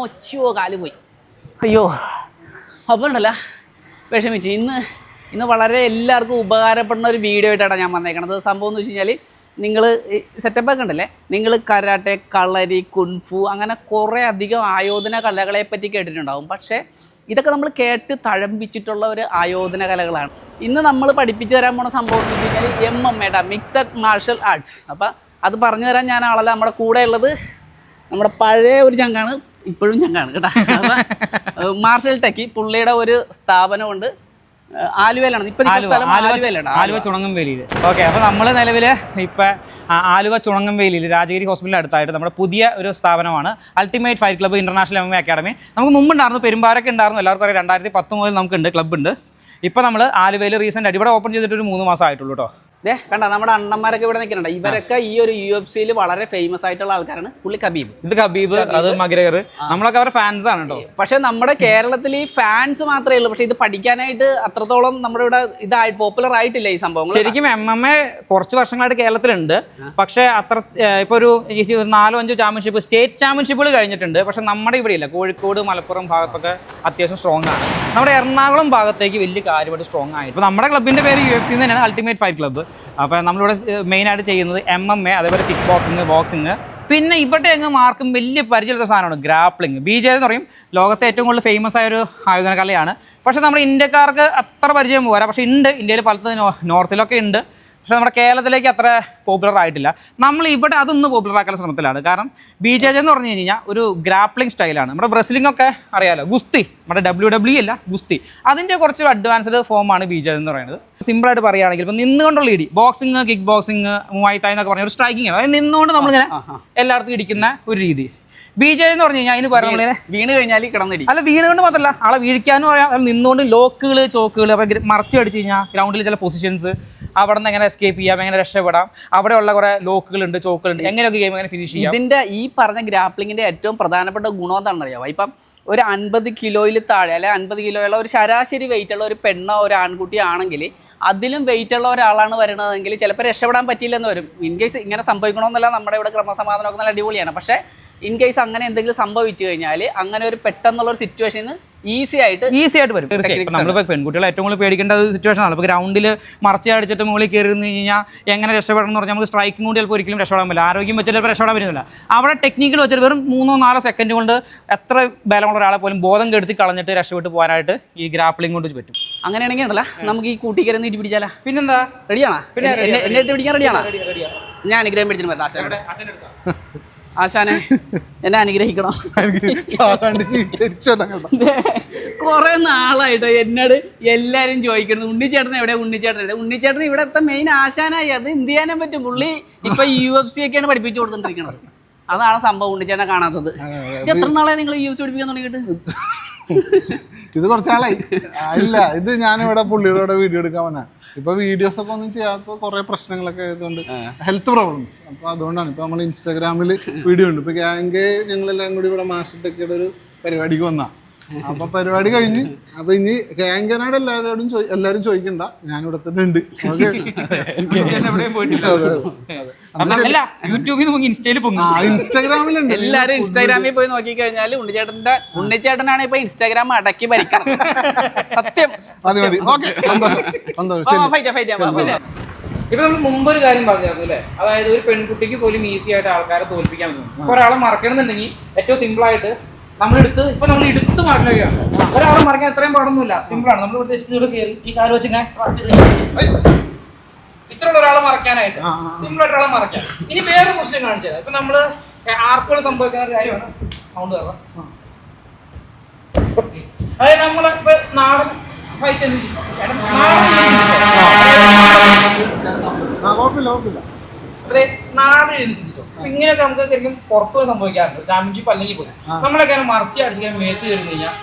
മൊച്ചോ കാൽ പോയി അയ്യോ. അപ്പോൾ ഉണ്ടല്ല വിഷമിച്ചു. ഇന്ന് ഇന്ന് വളരെ എല്ലാവർക്കും ഉപകാരപ്പെടുന്ന ഒരു വീഡിയോ ആയിട്ടാണ് ഞാൻ വന്നേക്കണത്. സംഭവം എന്ന് വെച്ച് കഴിഞ്ഞാൽ നിങ്ങൾ സെറ്റപ്പ് ഒക്കെ ഉണ്ടല്ലേ? നിങ്ങൾ കരാട്ടെ കളരി കുൻഫു അങ്ങനെ കുറേ അധികം ആയോധന കലകളെ പറ്റി കേട്ടിട്ടുണ്ടാവും. പക്ഷേ ഇതൊക്കെ നമ്മൾ കേട്ട് തഴമ്പിച്ചിട്ടുള്ള ഒരു ആയോധന കലകളാണ്. ഇന്ന് നമ്മൾ പഠിപ്പിച്ചു തരാൻ പോണ സംഭവം എന്ന് വെച്ച് കഴിഞ്ഞാൽ എം എം എയുടെ മിക്സഡ് മാർഷൽ ആർട്സ് അപ്പം അത് പറഞ്ഞു തരാൻ ഞാൻ ആളല്ല. നമ്മുടെ കൂടെ ഉള്ളത് നമ്മുടെ പഴയ ഒരു ചങ്കാണ് ഇപ്പോഴും ഞാൻ കാണും കേട്ടോ. മാർഷൽ ടെക്കി പുള്ളിയുടെ ഒരു സ്ഥാപനമുണ്ട്. ആലുവയിലാണ്. ഇപ്പൊ ആലുവ. ചുണങ്ങംവേലിയിൽ ഓക്കെ അപ്പോൾ നമ്മൾ നിലവിൽ ഇപ്പം ആലുവ ചുണങ്ങംവേലിയിൽ രാജഗിരി ഹോസ്പിറ്റലിൽ അടുത്തായിട്ട് നമ്മുടെ പുതിയ ഒരു സ്ഥാപനമാണ് ultimate fight club international M A academy. നമുക്ക് മുമ്പുണ്ടായിരുന്നു പെരുമ്പാരൊക്കെ ഉണ്ടായിരുന്നു എല്ലാവർക്കും അറിയാം. രണ്ടായിരത്തി പത്ത് മുതൽ നമുക്കുണ്ട് ക്ലബ്ബ് ഉണ്ട് ഇപ്പോൾ നമ്മൾ ആലുവയിൽ റീസെന്റ് ആയിട്ട് ഇവിടെ ഓപ്പൺ ചെയ്തിട്ട് ഒരു മൂന്ന് മാസം ആയിട്ടുള്ളൂ കേട്ടോ ദേ കണ്ട നമ്മുടെ അണ്ണന്മാരൊക്കെ ഇവിടെ നിൽക്കുന്നുണ്ട്. ഇവരൊക്കെ ഈ ഒരു യു എഫ് സിയിൽ വളരെ ഫേമസ് ആയിട്ടുള്ള ആൾക്കാരാണ് പുള്ളി കബീബ്. ഇത് കബീബ് അത് മഗ്രഗർ നമ്മളൊക്കെ അവരുടെ ഫാൻസ് ആണ് കേട്ടോ പക്ഷെ നമ്മുടെ കേരളത്തിൽ ഈ ഫാൻസ് മാത്രമേ ഉള്ളൂ. പക്ഷെ ഇത് പഠിക്കാനായിട്ട് അത്രത്തോളം നമ്മുടെ ഇവിടെ ഇതായി പോപ്പുലർ ആയിട്ടില്ല ഈ സംഭവം ശരിക്കും എം എം എ കുറച്ച് വർഷങ്ങളായിട്ട് കേരളത്തിലുണ്ട്. പക്ഷേ അത്ര ഇപ്പൊ ഒരു നാലോ അഞ്ചോ ചാമ്പ്യൻഷിപ്പ് സ്റ്റേറ്റ് ചാമ്പ്യൻഷിപ്പുകൾ കഴിഞ്ഞിട്ടുണ്ട്. പക്ഷെ നമ്മുടെ ഇവിടെ ഇല്ല. കോഴിക്കോട് മലപ്പുറം ഭാഗത്തൊക്കെ അത്യാവശ്യം സ്ട്രോങ് ആണ്. നമ്മുടെ എറണാകുളം ഭാഗത്തേക്ക് വലിയ കാര്യമായിട്ട് സ്ട്രോങ് ആയി. ഇപ്പൊ നമ്മുടെ ക്ലബിന്റെ പേര് യു എഫ് സി തന്നെയാണ് അൾട്ടിമേറ്റ് ഫൈറ്റ് ക്ലബ്ബ് അപ്പോൾ നമ്മളിവിടെ മെയിനായിട്ട് ചെയ്യുന്നത് എം എം എ അതേപോലെ കിക്ക് ബോക്സിങ് ബോക്സിങ് പിന്നെ ഇവിടെ അങ്ങ് മാർക്കും വലിയ പരിചയമുള്ള സാധനമാണ് ഗ്രാപ്ലിംഗ് ബി ജെ എന്ന് പറയും. ലോകത്തെ ഏറ്റവും കൂടുതൽ ഫേമസ് ആയ ഒരു ആയുധന കലയാണ് പക്ഷേ നമ്മുടെ ഇന്ത്യക്കാർക്ക് അത്ര പരിചയം പോരാ. പക്ഷേ ഉണ്ട്. ഇന്ത്യയിൽ പലത് നോർത്തിലൊക്കെ ഉണ്ട്. പക്ഷെ നമ്മുടെ കേരളത്തിലേക്ക് അത്ര പോപ്പുലർ ആയിട്ടില്ല. നമ്മൾ ഇവിടെ അതൊന്ന് പോപ്പുലർ ആക്കാൻ ശ്രമത്തിലാണ്. കാരണം ബി ജെ ജെ എന്ന് പറഞ്ഞു കഴിഞ്ഞാൽ ഒരു ഗ്രാപ്ലിംഗ് സ്റ്റൈലാണ് നമ്മുടെ ബ്രസിലിംഗ് ഒക്കെ അറിയാലോ ഗുസ്തി. നമ്മുടെ ഡബ്ല്യു ഡബ്ല്യു അല്ല ഗുസ്തി. അതിന്റെ കുറച്ച് അഡ്വാൻസ്ഡ് ഫോമാണ് ബി ജെ എന്ന് പറയുന്നത്. സിമ്പിളായിട്ട് പറയുകയാണെങ്കിൽ ഇപ്പം നിന്നുകൊണ്ടുള്ള ഇടി ബോക്സിങ് കിക്ക് ബോക്സിങ് മൂവായിത്തായി എന്നൊക്കെ പറഞ്ഞ ഒരു സ്ട്രൈക്കിംഗ് ആണ്. അതായത് നിന്നുകൊണ്ട് നമ്മളിങ്ങനെ എല്ലായിടത്തും ഇടിക്കുന്ന ഒരു രീതി. ബി ജെ എന്ന് പറഞ്ഞു കഴിഞ്ഞാൽ അതിന് പറയുന്നത് വീണ് കഴിഞ്ഞാൽ കിടന്നിടി. അല്ല വീണുകൊണ്ട് മാത്രമല്ല ആളെ വീഴിക്കാനും പറയാം നിന്നുകൊണ്ട് ലോക്കുകൾ ചോക്കുകൾ അപ്പോൾ മറച്ചു അടിച്ച് കഴിഞ്ഞാൽ ഗ്രൗണ്ടിൽ ചില പൊസിഷൻസ് അവിടെ നിന്ന് എങ്ങനെ എസ്കേപ്പ് ചെയ്യാം എങ്ങനെ രക്ഷപ്പെടാം അവിടെയുള്ള കുറേ ലോക്കുകളുണ്ട് ചോക്കുകളുണ്ട്. എങ്ങനെയൊക്കെ ഗെയിം എങ്ങനെ ഫിനിഷ് ചെയ്യാം? ഇതിന്റെ ഈ പറഞ്ഞ ഗ്രാപ്ലിങ്ങിന്റെ ഏറ്റവും പ്രധാനപ്പെട്ട ഗുണം എന്താണെന്ന് അറിയാമോ ഇപ്പം ഒരു അൻപത് കിലോയിൽ താഴെ അല്ലെ അൻപത് കിലോയുള്ള ഒരു ശരാശരി വെയിറ്റ് ഉള്ള ഒരു പെണ്ണോ ഒരു ആൺകുട്ടി ആണെങ്കിൽ അതിലും വെയിറ്റ് ഉള്ള ഒരാളാണ് വരുന്നതെങ്കിൽ ചിലപ്പോൾ രക്ഷപ്പെടാൻ പറ്റിയില്ലെന്ന് വരും. ഇൻ കേസ് ഇങ്ങനെ സംഭവിക്കണമെന്നല്ല നമ്മുടെ ഇവിടെ ക്രമസമാധാനമൊക്കെ നല്ല അടിപൊളിയാണ്. പക്ഷേ ഇൻ കേസ് അങ്ങനെ എന്തെങ്കിലും സംഭവിച്ചു കഴിഞ്ഞാൽ അങ്ങനെ ഒരു പെട്ടെന്നുള്ള ഒരു സിറ്റുവേഷന് ഈസി ആയിട്ട് ഈസി ആയിട്ട് വരും. തീർച്ചയായും ഇപ്പം നമ്മളിപ്പോൾ പെൺകുട്ടികളെ ഏറ്റവും കൂടുതൽ പേടിക്കേണ്ട ഒരു സിറ്റുവേഷൻ ആണ്. ഇപ്പോൾ ഗ്രൗണ്ടിൽ മറച്ച് അടിച്ചിട്ട് മുകളിൽ കയറി നിന്ന് കഴിഞ്ഞാൽ എങ്ങനെ രക്ഷപ്പെടണം എന്ന് പറഞ്ഞാൽ നമുക്ക് സ്ട്രൈക്കിംഗ് കൊണ്ട് ചിലപ്പോൾ ഒരിക്കലും രക്ഷപ്പെടാൻ പറ്റില്ല. ആരോഗ്യം വെച്ച് ചിലപ്പോൾ രക്ഷപ്പെടാൻ പറ്റുന്നില്ല. അവിടെ ടെക്നിക്കൽ വെച്ചിട്ട് വെറും മൂന്നോ നാലോ സെക്കൻഡ് കൊണ്ട് എത്ര ബലമുള്ള ഒരാളെ പോലും ബോധം കെടുത്തി കളഞ്ഞിട്ട് രക്ഷപ്പെട്ട് പോകാനായിട്ട് ഈ ഗ്രാപ്ലിംഗ് കൊണ്ട് പറ്റും. അങ്ങനെയാണെങ്കിൽ ഉണ്ടല്ലോ. നമുക്ക് ഈ കൂട്ടിക്കരന്ന് ഇടി പിടിച്ചാലാ? പിന്നെന്താ? റെഡിയാണോ പിന്നെ എന്നെ ഇട്ട് പിടിക്കാൻ റെഡിയാണോ ഞാൻ അനുഗ്രഹം പിടിച്ചിട്ട് വരാം. ആശാനോട്. ആശാനെ എന്നെ അനുഗ്രഹിക്കണം. കൊറേ നാളായിട്ടോ എന്നോട് എല്ലാരും ചോദിക്കണം ഉണ്ണിച്ചേട്ടൻ എവിടെ ഉണ്ണിച്ചേട്ടൻ എവിടെ? ഉണ്ണിച്ചേട്ടൻ ഇവിടത്തെ മെയിൻ ആശാനായി. അത് എന്ത് ചെയ്യാനും പറ്റും? പുള്ളി ഇപ്പൊ യു എഫ് സി ഒക്കെയാണ് പഠിപ്പിച്ചു കൊടുത്തോണ്ടിരിക്കണത്. അതാണ് സംഭവം ഉണ്ണിച്ചേട്ടനെ കാണാത്തത്. എത്ര നാളെ നിങ്ങൾ യു എഫ് സി പഠിപ്പിക്കാൻ തുടങ്ങിയിട്ട്? ഇത് കുറച്ചാളായി. ഇല്ല ഇത് ഞാനിവിടെ പുള്ളിയുടെ വീഡിയോ എടുക്കാൻ വന്ന ഇപ്പൊ വീഡിയോസ് ഒക്കെ ഒന്നും ചെയ്യാത്ത കുറെ പ്രശ്നങ്ങളൊക്കെ ആയതുകൊണ്ട് ഹെൽത്ത് പ്രോബ്ലംസ് അപ്പൊ അതുകൊണ്ടാണ് ഇപ്പൊ നമ്മൾ ഇൻസ്റ്റാഗ്രാമിൽ വീഡിയോ ഉണ്ട്. ഇപ്പൊ ഗ്യാങ്ക് ഞങ്ങളെല്ലാം കൂടി ഇവിടെ മാസ്റ്റർ ടെക്കിയുടെ ഒരു പരിപാടിക്ക് വന്ന അപ്പൊ പരിപാടി കഴിഞ്ഞ്. അപ്പൊ ഇനി കേങ്കനാട് എല്ലാവരോടും എല്ലാരും എല്ലാവരും ചോദിക്കണ്ട. ഞാൻ ഇവിടെ തന്നെ ഉണ്ട്. എവിടെയും പോയിട്ടില്ല. അല്ല യൂട്യൂബിൽ നമുക്ക് ഇൻസ്റ്റയിൽ പൊങ്ങും. ആ ഇൻസ്റ്റാഗ്രാമിലുണ്ട്. എല്ലാരും ഇൻസ്റ്റാഗ്രാമിൽ പോയി നോക്കി കഴിഞ്ഞാൽ ഉണ്ണിച്ചേട്ടന്റെ ഉണ്ണിച്ചേട്ടനാണ് ഇപ്പൊ ഇൻസ്റ്റാഗ്രാം അടക്കി ഭരിക്കണം. സത്യം. മതി ഓക്കെ. ഇപ്പൊ നമ്മൾ മുമ്പ് ഒരു കാര്യം പറഞ്ഞായിരുന്നു അല്ലേ? അതായത് ഒരു പെൺകുട്ടിക്ക് പോലും ഈസി ആയിട്ട് ആൾക്കാരെ തോൽപ്പിക്കാൻ പറ്റും. ഒരാളെ മറക്കണമെന്നുണ്ടെങ്കിൽ ഏറ്റവും സിമ്പിൾ ആയിട്ട് നമ്മൾ എടുത്ത് ഇപ്പൊ നമ്മൾ എടുത്ത് മാറ്റുകയാണ് ഒരാളെ മറിക്കാൻ എത്രയും പാടൊന്നുമില്ല സിമ്പിൾ ആണ് നമ്മൾ ജസ്റ്റ് ഇവിടെ കയറി ഈ കാൽ വെച്ച് ഇങ്ങനെ ഇത്രയുള്ള ഒരാളെ മറക്കാനായിട്ട് സിമ്പിൾ ആയിട്ട് ഒരാളെ മറക്കാം ഇനി വേറെ ക്വസ്റ്റ്യൻ കാണിച്ചത് ഇപ്പൊ നമ്മൾ ആർക്കുകൾ സംഭവിക്കുന്ന ഒരു കാര്യമാണ് കയറാം അതായത് നമ്മൾ ഇപ്പൊ നാടൻ ഫൈറ്റ് എന്ത് ചെയ്യും ആ കുഴപ്പമില്ല കുഴപ്പമില്ല അതെ നാട് എഴുതി ചിന്തിച്ചോ. ഇങ്ങനെയൊക്കെ നമുക്ക് ശരിക്കും പുറത്തു പോയി സംഭവിക്കാറുണ്ട്. ചാമ്പ്യൻഷിപ്പ് അല്ലെങ്കിൽ പോലും. നമ്മളൊക്കെ മറിച്ച് അടിച്ചിങ്ങനെ മേത്ത് കയറി കഴിഞ്ഞാൽ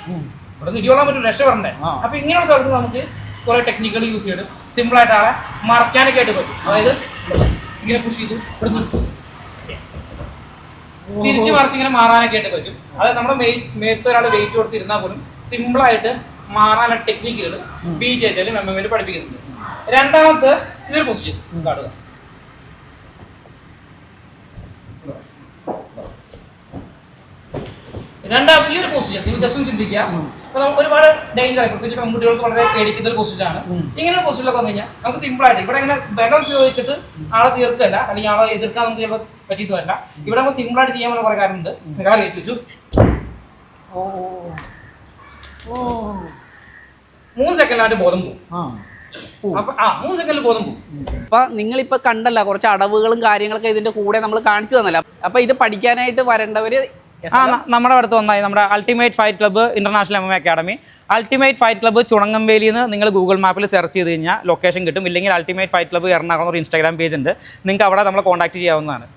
ഇവിടെ നിന്ന് ഇടിയോളാൻ പറ്റും രക്ഷ വരണ്ടേ അപ്പൊ ഇങ്ങനെയുള്ള സ്ഥലത്ത് നമുക്ക് കുറെ ടെക്നിക്കുകൾ യൂസ് ചെയ്ത് സിമ്പിൾ ആയിട്ട് ആളെ മറക്കാനൊക്കെ ആയിട്ട് പറ്റും. അതായത് ഇങ്ങനെ പുഷ് ചെയ്തു തിരിച്ച് മറിച്ച് ഇങ്ങനെ മാറാനൊക്കെ ആയിട്ട് പറ്റും. അതായത് നമ്മുടെ മേത്ത് ഒരാൾ വെയിറ്റ് കൊടുത്തിരുന്നാൽ പോലും സിമ്പിൾ ആയിട്ട് മാറാനുള്ള ടെക്നിക്കുകൾ ബി ജെ എം എം പഠിപ്പിക്കുന്നുണ്ട്. രണ്ടാമത്തെ ഇതൊരു പൊസിഷൻ കാണുക രണ്ടാമത് ഈ ഒരു പൊസിഷൻ നിങ്ങൾ ജസ്റ്റ് ഒന്ന് ചിന്തിക്കുക. അപ്പൊ നമുക്ക് ഒരുപാട് ഡേഞ്ചർ ആയി പ്രത്യേകിച്ച് പെൺകുട്ടികൾക്ക് വളരെ പേടിക്കുന്ന ഒരു പൊസിഷനാണ് ഇങ്ങനെ ഒരു പൊസിഷനിലൊക്കെ വന്നു കഴിഞ്ഞാൽ നമുക്ക് സിമ്പിൾ ആയിട്ട് ഇവിടെ ഇങ്ങനെ വെള്ളം ഉപയോഗിച്ചിട്ട് ആളെ തീർക്കല്ല അല്ലെങ്കിൽ ആളെ എതിർക്കാൻ നമുക്ക് ചിലപ്പോൾ പറ്റിയതുമല്ല. ഇവിടെ നമുക്ക് സിമ്പിൾ ആയിട്ട് ചെയ്യാൻ പറ്റുന്ന കുറെ കാര്യമുണ്ട്. കാര്യം കയറ്റി വെച്ചു മൂന്ന് സെക്കൻഡിലായിട്ട് മൂന്ന് ബോധം പോകും. അപ്പൊ നിങ്ങളിപ്പോ കണ്ടല്ല കുറച്ച് അടവുകളും കാര്യങ്ങളൊക്കെ ഇതിന്റെ കൂടെ നമ്മൾ കാണിച്ചു തന്നല്ല. അപ്പൊ ഇത് പഠിക്കാനായിട്ട് വരേണ്ടവര് ആ നമ്മുടെ അടുത്ത് ഒന്നായി. നമ്മുടെ ultimate fight club international M M academy ultimate fight club Chunangamveli എന്ന് നിങ്ങൾ ഗൂഗിൾ മാപ്പിൽ സെർച്ച് ചെയ്ത് കഴിഞ്ഞാൽ ലൊക്കേഷൻ കിട്ടും. ഇല്ലെങ്കിൽ അൾട്ടിമേറ്റ് ഫൈറ്റ് ക്ലബ്ബ് എറണാകുളം ഒരു ഇൻസ്റ്റാഗ്രാം പേജ് ഉണ്ട്. നിങ്ങൾക്ക് അവിടെ നമ്മളെ കോൺടാക്ട് ചെയ്യാവുന്നതാണ്.